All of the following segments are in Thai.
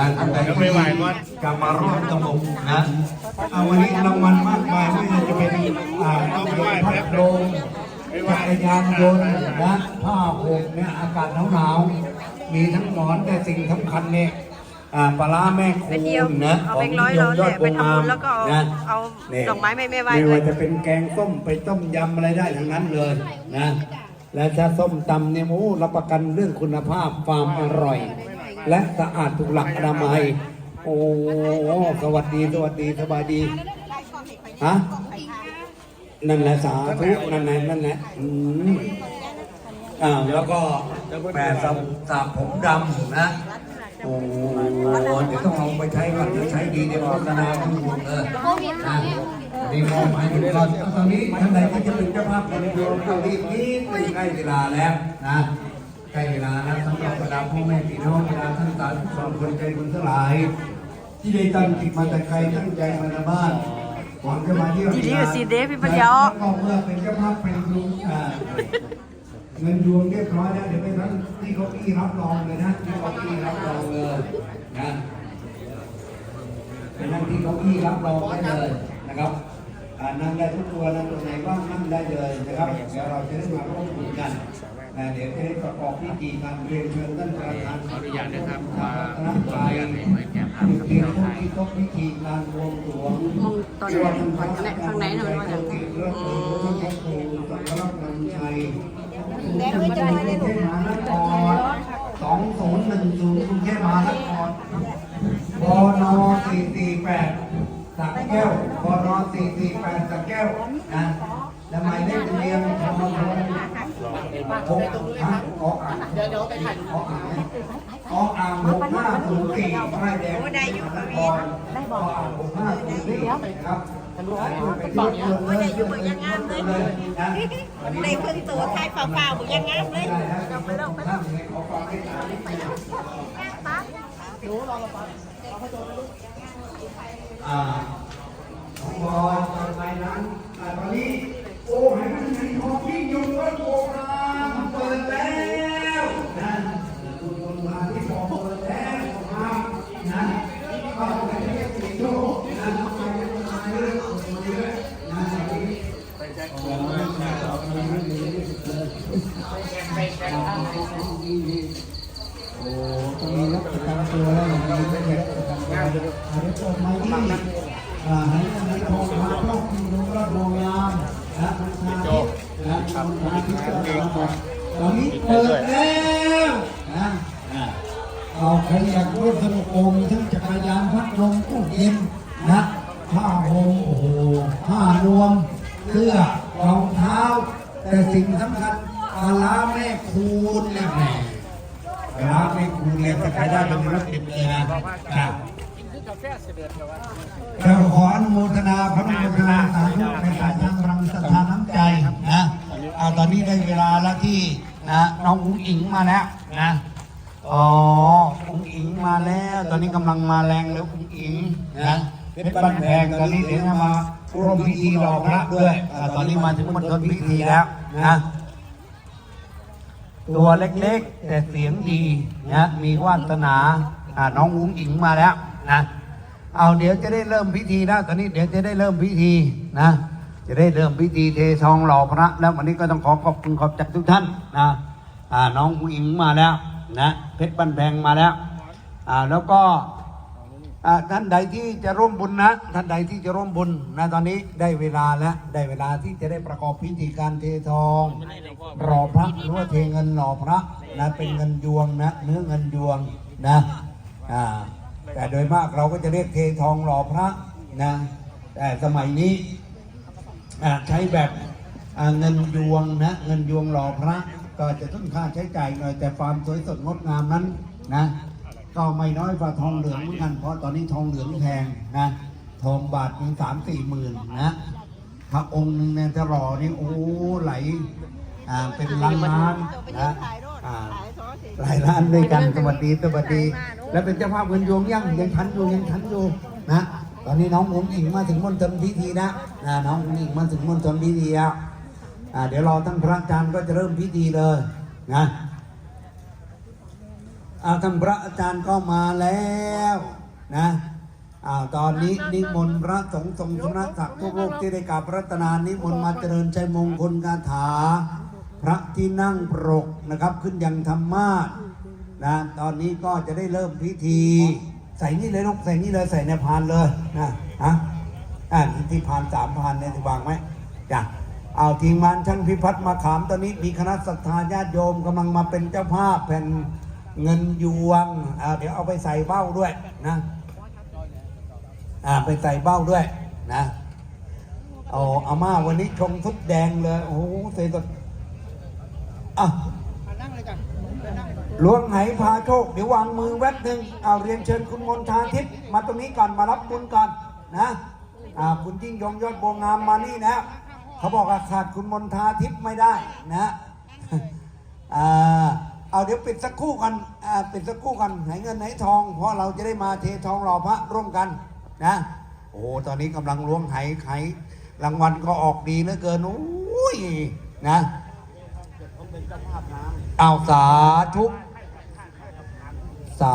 การท่านใดที่จะมาร่วมกับผมนะเอาวันนี้รางวัลมากมายไม่ว่าจะเป็นอ่าต้องยนพัดลมจักรยานยนต์นะผ้าห่มเนี่ยอากาศหนาวๆมีทั้งหมอนแต่สิ่งสำคัญเนี่ยอ่าปลาร้าแม่คูไปเที่ยวณนะเอาขแบองงค์ร้อยนิยเรามแหยอละดไปวงทำงาบุมญแล้วก็เอานะเอานี่ดอกไม้ไม่ไม่ไหว้ไม่ด้วว่ายจะเป็นแกงส้มไปต้มยำอะไรได้ทั้งนั้นเลยนะและถ้าส้มตำเนี่ยโอ้รับประกันเรื่องคุณภาพความอร่อย และสะอาดถูกหลักอนามัย โอ้สวัสดีสวัสดีสบายดีฮะนั่นแหละสาธุนั่นแหละนั่นแหละอืมอ่าแล้วก็แปรสสาผมดำนะโอ้เดี๋ยวต้องเอาไปใช้ก่อนเดี๋ยวใช้ดีเดี๋ยวโฆษณาทุกคนเลยนะนี่มองไปทุกคนตอนนี้ท่านใดที่จะเป็นเจ้าภาพคนเป็นโยมก็รีบนิดนึงใกล้เวลาแล้วนะ ใกล้เวลาแล้วสำหรับบรรดาพ่อแม่พี่น้องเวลาท่านสาธุชนคนใจบุญทั้งหลาย ที่ได้ตั้งจิตมาแต่ใครตั้งใจมาในบ้านหวังจะมาเที่ยวดีดีสิเดพี่ปัญญาก็เมื่อเป็นเจ้าภาพเป็นรูอ่าเงินยวงเรียบร้อยแล้วเดี๋ยวไปทั้งที่เก้าอี้รับรองเลยนะที่เก้าอี้รับรองเลยนะไปนั่งที่เก้าอี้รับรองได้เลยนะครับนั่งได้ทุกตัวนั่งตรงไหนว่างนั่งได้เลยนะครับเดี๋ยวเราจะได้มาร่วมมือกัน นะเดี๋ยวจะได้ประกอบพิธีการเรียนเชิญท่านประธานขออนุญาตนะครับมาตั้งใจเรียมพวกที่ต้องพิธีการบวงสรวมองตอนไหนข้างในน่ะมันว่าอย่างเรื่องขอะครูสังฆรัตนำชัยหนสองศูนย์หนึ่งศูนย์กรุงเทพมหานครบนสี่สี่แปดสักแก้วบนสี่สี่แปดสักแก้วนะแล้วหมายเลขทะเบียนทมท หกฮะออกอ่างเดี๋ยวเดี๋ยวไปถ่ายออกอ่างออกอ่างหกห้าศูนย์สี่ไร่แดงได้อยู่ครับพี่ได้บอกอ่างหกห้าศูนย์สี่นะครับเป็นรถยนต์เลยได้อยู่เหมือนยังงามเลยนะในเพิ่งตัวไทยเปล่าๆบุยังงามเลยอ่าของบอลต่อไปนั้นอ่าตอนนี้โอ้ให้มันมีของที่อยู่วัดโบราณเปิดแล้วนั่นคุณคนมาที่บอกเปิดแล้วมานั่นก็เป็นเรื่องที่โชคนั่นไปมาเรื่อยมาเรื่อยนั่นนี่ไปแจ้งความแล้วเอาไปให้ดีที่สุดเลยโอ้ตอนนี้รับประกัน ตัวแล้วอย่างนี้ไม่ได้ประกันตัวอาจจะเปิดมาที่อ่าให้มันมีทองคำครอบคลุมดวรัตน์ดวงงามนะคุณชาตินะคุณชายที่เกิดมาตอนนี้เปิดแล้วนะอ่เอาใครอยากร่วมสนุกโอมีทั้งจักรยานพัดลมตู้เย็นนะผ้าห่มโอ้โหผ้านวมเสื้อรองเท้า แต่สิ่งสำคัญปลาร้าแม่คูณนี่แหม ร้านไม่คูเรียนจะขายได้เป็นรับติดเลยนะครับเราขออนุโมทนาพระอนุโมทนาสาธุในการทางรังสถานน้ำใจนะเอาตอนนี้ได้เวลาแล้วที่นะน้องอุ้งอิงมาแล้วนะอ๋ออุ้งอิงมาแล้ว ตอนนี้กำลังมาแรงเลยอุ้งอิงนะเพชรบ้านแพงตอนนี้เดี๋ยวจะมาร่วมพิธีรอพระด้วยตอนนี้มาถึงมณฑลพิธีแล้วนะ ตัวเล็กๆ แต่เสียงดีนะมีวาสนาอ่าน้องอุ้งอิงมาแล้วนะเอาเดี๋ยวจะได้เริ่มพิธีนะวตอนนี้เดี๋ยวจะได้เริ่มพิธีนะ จะได้เริ่มพิธีเททองหล่อพระ แล้ววันนี้ก็ต้องขอขอบคุณขอบจากทุกท่านนะอ่าน้องอุ้งอิงมาแล้วนะเพชรบันแพงมาแล้วอ่าแล้วก็ ท่านใดที่จะร่วมบุญนะ ท่านใดที่จะร่วมบุญนะตอนนี้ได้เวลาแล้วได้เวลาที่จะได้ประกอบพิธีการเททองรอพระหรือว่าเทเงินหล่อพระนะเป็นเงินยวงนะเนื้อเงินยวงนะอ่าแต่โดยมากเราก็จะเรียกเททองหล่อพระนะแต่สมัยนี้ใช้แบบเงินยวงนะเงินยวงหล่อพระ ก็จะต้องค่าใช้จ่ายหน่อยแต่ความสวยสดงดงามนั้นนะ ก็ไม่น้อยกว่าทองเหลืองเหมือนกันเพราะตอนนี้ทองเหลืองแพงนะทองบาทถึงสามสี่หมื่นนะพระองค์หนึ่งเนี่ยจะหล่อนี่โอ้ไหลอ่าเป็นล้านล้านนะอ่าหลายล้านด้วยกันสวัสดีสวัสดี แล้วเป็นเจ้าภาพเงินยวงยังยังทันอยู่ยังทันอยู่นะตอนนี้น้องผมอิงมาถึงมณฑลพิธีนะนะน้องผมอิงมาถึงมณฑลพิธีแล้วอ่าเดี๋ยวรอท่านพระอาจารย์ก็จะเริ่มพิธีเลยนะ อาท่านพระอาจารย์ก็มาแล้วนะอาตอนนี้นิมนต์พระสงฆ์ทรงสมณศักดิ์ทุกรูปที่ได้กราบรัตนานิมนต์มาเจริญใจมงคลคาถา พระที่นั่งปรกนะครับ ขึ้นยังธรรมาสนะตอนนี้ก็จะได้เริ่มพิธี ใส่นี่เลยลูกใส่นี่เลยใส่ในพานเลยนะฮะอ่าที่พานสามพานเนี่ยจะวางไหมจ้ะเอาทีมงานช่างพิพัฒน์มาขามตอนนี้มีคณะศรัทธาญาติโยมกำลังมาเป็นเจ้าภาพแผ่น เงินยวงอ่าเดี๋ยวเอาไปใส่เบ้าด้วยนะอ่าไปใส่เบ้าด้วยนะเอาอาม่าวันนี้ชงทุกแดงเลย โอ้โหเสร็จอะหลวงไหพาโชค เดี๋ยววางมือแวบหนึ่งเอาเรียนเชิญคุณมนทาทิพย์มาตรงนี้ก่อนมารับบุญก่อนนะอ่าคุณยิ่งยงยอดบวงงามมานี่นะเขาบอกว่าขาดคุณมนทาทิพย์ไม่ได้นะอ่า เอาเดี๋ยวปิดสักครู่กันอ่าปิดสักครู่กันไหนเงินไหนทอง เพราะเราจะได้มาเททองหล่อพระร่วมกันนะ โอ้ตอนนี้กำลังล้วงไหไหรางวัลก็ออกดีเหลือเกินโอ้ยนะเอาสาธุสา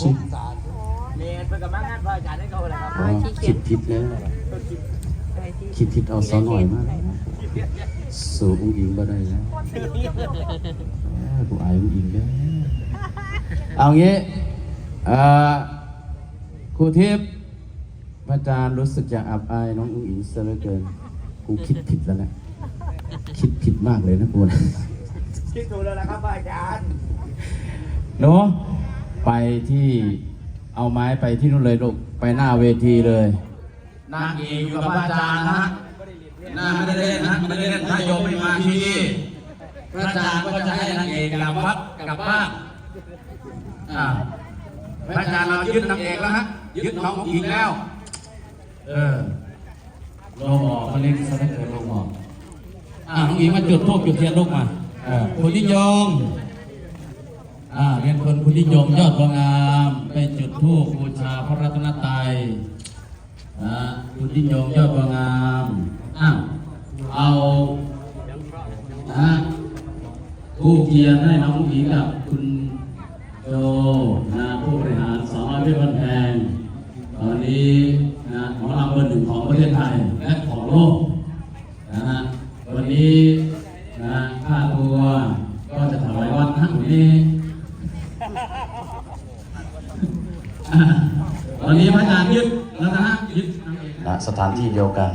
ธุสาธุเรียนเพื่อกับมางานพระอาจารย์ให้เขาเลยครับเอาไว้ที่เขีคิยนดผิดแล้วไว้ที่ คิดผิดเอาซะหน่อยมากสู่อุ้งอิงบ่ได้แล้วแหมกูอายอุ้งอิงแล้วเอางี้เอ่อครูทิพย์พระอาจารย์รู้สึกจะอับอายน้องอุ้งอิงซะเหลือเกิน กูคิดผิดแล้วนะคิดผิดมากเลยนะกูนะคิดดูแล้วนะครับอาจารย์หนูไปที่เอาไม้ไปที่นู่นเลยลูกไปหน้าเวทีเลย นางเอกอยู่กับพระอาจารย์นะฮะน่าไม่ได้เล่นนะไม่ได้เล่นถ้าโยมไม่มาที่นี่พระอาจารย์ก็จะให้นางเอกกลับวัดกลับบ้านอ่าพระอาจารย์เรายึดนางเอกแล้วฮะยึดน้องหญิงแล้ว เออลงออกเขาเล่นเขาเล่นเออลงออกอ่าน้องหญิงมาจุดธูปจุดเทียนลูกมาเออคุณนิยมอ่าเรียนคนคุณนิยมยอดบางามไปจุดธูปบูชาพระรัตนตรัย นะคุณนิยมยอดบางามอ้าวเอานะผู้เกียรติให้น้องหญิงกับคุณโจนะผู้บริหารสอนอเพันแพงตอนนี้นะหมอลำเบอร์หนึ่งของประเทศไทยและของโลกนะฮะวันนี้นะค่าตัวก็จะถวายวัดทั้งนี้ อ่าวันนี้พระอาจารย์ยึดแล้วนะฮะยึดนะส ถานที่เดียวกัน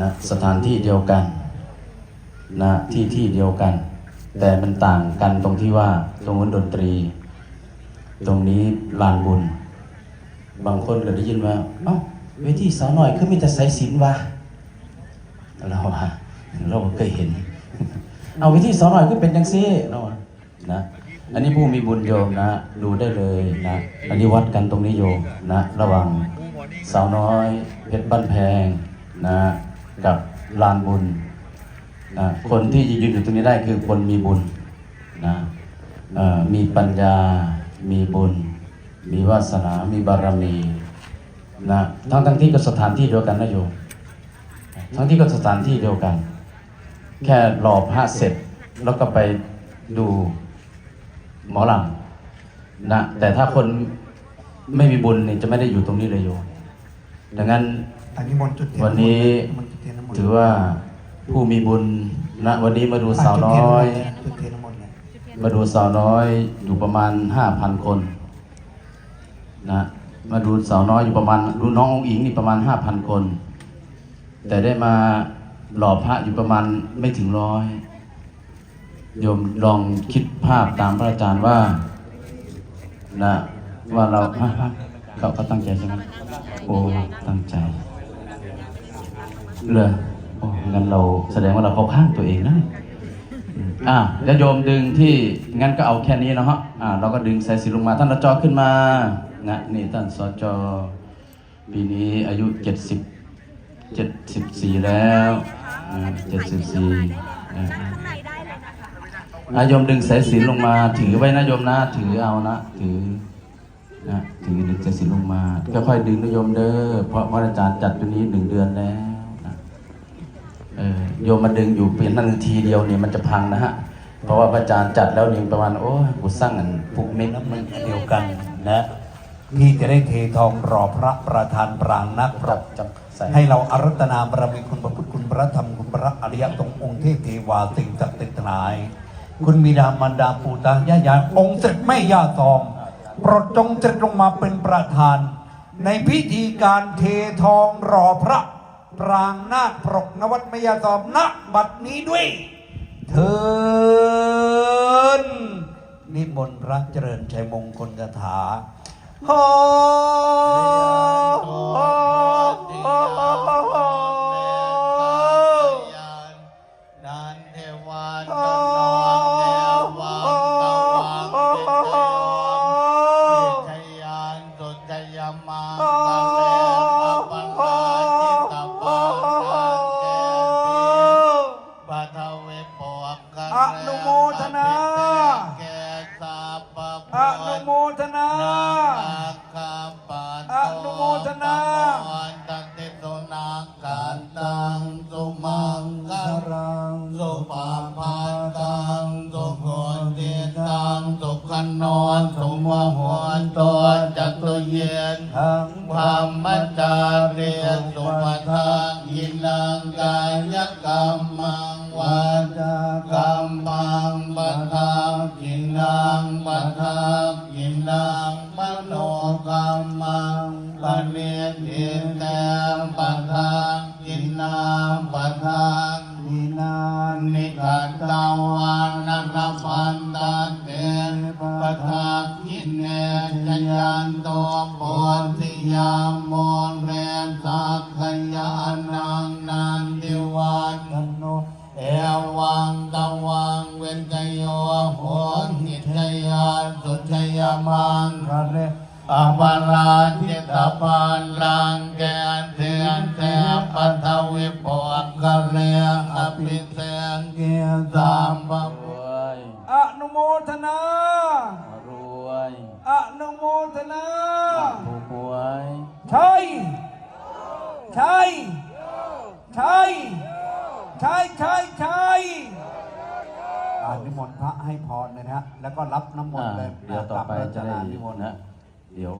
นะสถานที่เดียวกันนะที่ที่เดียวกัน แต่มันต่างกันตรงที่ว่าตรงนู้นดนตรี ตรงนี้ลานบุญ บางคนก็ได้ยินว่าเอ้าเวทีสาวหน่อยคือมีแต่สายสินวะเราว่าเราเคยเห็น เอาเวทีสาวหน่อยก็เป็นจังซี่เรานะอันนี้ผู้มีบุญโยมนะ ดูได้เลยนะ อันนี้วัดกันตรงนี้โยมนะ ระว่าง สาวน้อยเพชรบ้านแพงนะกับลานบุญนะคนที่จะยืนอยู่ตรงนี้ได้คือคนมีบุญนะมีปัญญา มีบุญ มีวาสนา มีบารมีนะทั้งทั้งที่ก็สถานที่เดียวกันนะโยมทั้งที่ก็สถานที่เดียวกัน แค่รอพระเสร็จแล้วก็ไปดูหมอลำนะแต่ถ้าคนไม่มีบุญเนี่ยจะไม่ได้อยู่ตรงนี้เลยโยม ดังนั้นอันนี้มนต์จุดเทียนวันนี้มนต์จุดเทียนน้ำมนต์ถือว่าผู้มีบุญนะวันนี้มาดูสาวน้อยจุดเทียนน้ำมนต์เนี่ยมาดูสาวน้อยอยู่ประมาณห้าพันคนนะมาดูสาวน้อยอยู่ประมาณดูน้ององอิงนี่ประมาณห้าพันคน แต่ได้มาหล่อพระอยู่ประมาณไม่ถึงร้อยโยมลองคิดภาพตามพระอาจารย์ว่านะว่าเราฮะฮะเขาเขาตั้งใจใช่ไหม โอ้ตั้งใจเลยโอ้งั้นเราแสดงว่าเราเข้าข้างตัวเองนะอ่าแล้วโยมดึงที่งั้นก็เอาแค่นี้นะฮะอ่าเราก็ดึงสายสิญจนลงมาท่านรจอขึ้นมานะนี่ท่านสจปีนี้อายุเจ็ดสิบเจ็ดสิบสี่แล้วเจ็ดสิบสี่าโยมดึงสายสิญจนลงมาถือไว้นะโยมนะถือเอานะถือ นะถือดึงสายสิลงมาค่อยๆดึงนะโยมเด้อเพราะพระอาจารย์จัดตัวนี้หนึ่งเดือนแล้วนะเออโยมมาดึงอยู่เปลี่ยนนาทีเดียวเนี่ยมันจะพังนะฮะเพราะว่าพระอาจารย์จัดแล้วนี่ประมาณโอ้กูสร้างอันปุกเมกมันเดียวกันนะที่จะได้เททองรอพระประธานปรางนักปรับจับให้เราอารัตนาบารมีคุณพระพุทธคุณพระธรรมคุณพระอริยตรงองค์เทพเทวาสิ่งศักดิ์สิทลาย คุณมีดามันดาปูตายายาองค์เสร็จแม่ยาทอง โปรดจงเสด็จลงมาเป็นประธาน ในพิธีการเททองรอพระปรางนาฏปรกนวัตมยาตอบณบัดนี้ด้วยเทินนิมนต์พระเจริญชัยมงคลคาถาโฮอ นังกายกรรมังวาจากรรมังปัทากินังปัทากินังมโนกรรมังปะเนติแตมปัทากินังปัทานินานนิกัตตาวันนักพันตเตปะทาคินเนจยันโตปติยามมเร อปาราจิตาปันลังแกนเทียนเทปัทวิปวกะเลอภิเษกเกียรสามปะรวยอนุโมทนารวยอนุโมทนาถูกหวยใช่ใช่ใช่ใช่ใช่ใช่อานิมนต์พระให้พรเลยนะฮะแล้วก็รับน้ำมนอ่าต์เลยเดี๋ยวต่อไปจะได้นิมนต์นะ เดี๋ยว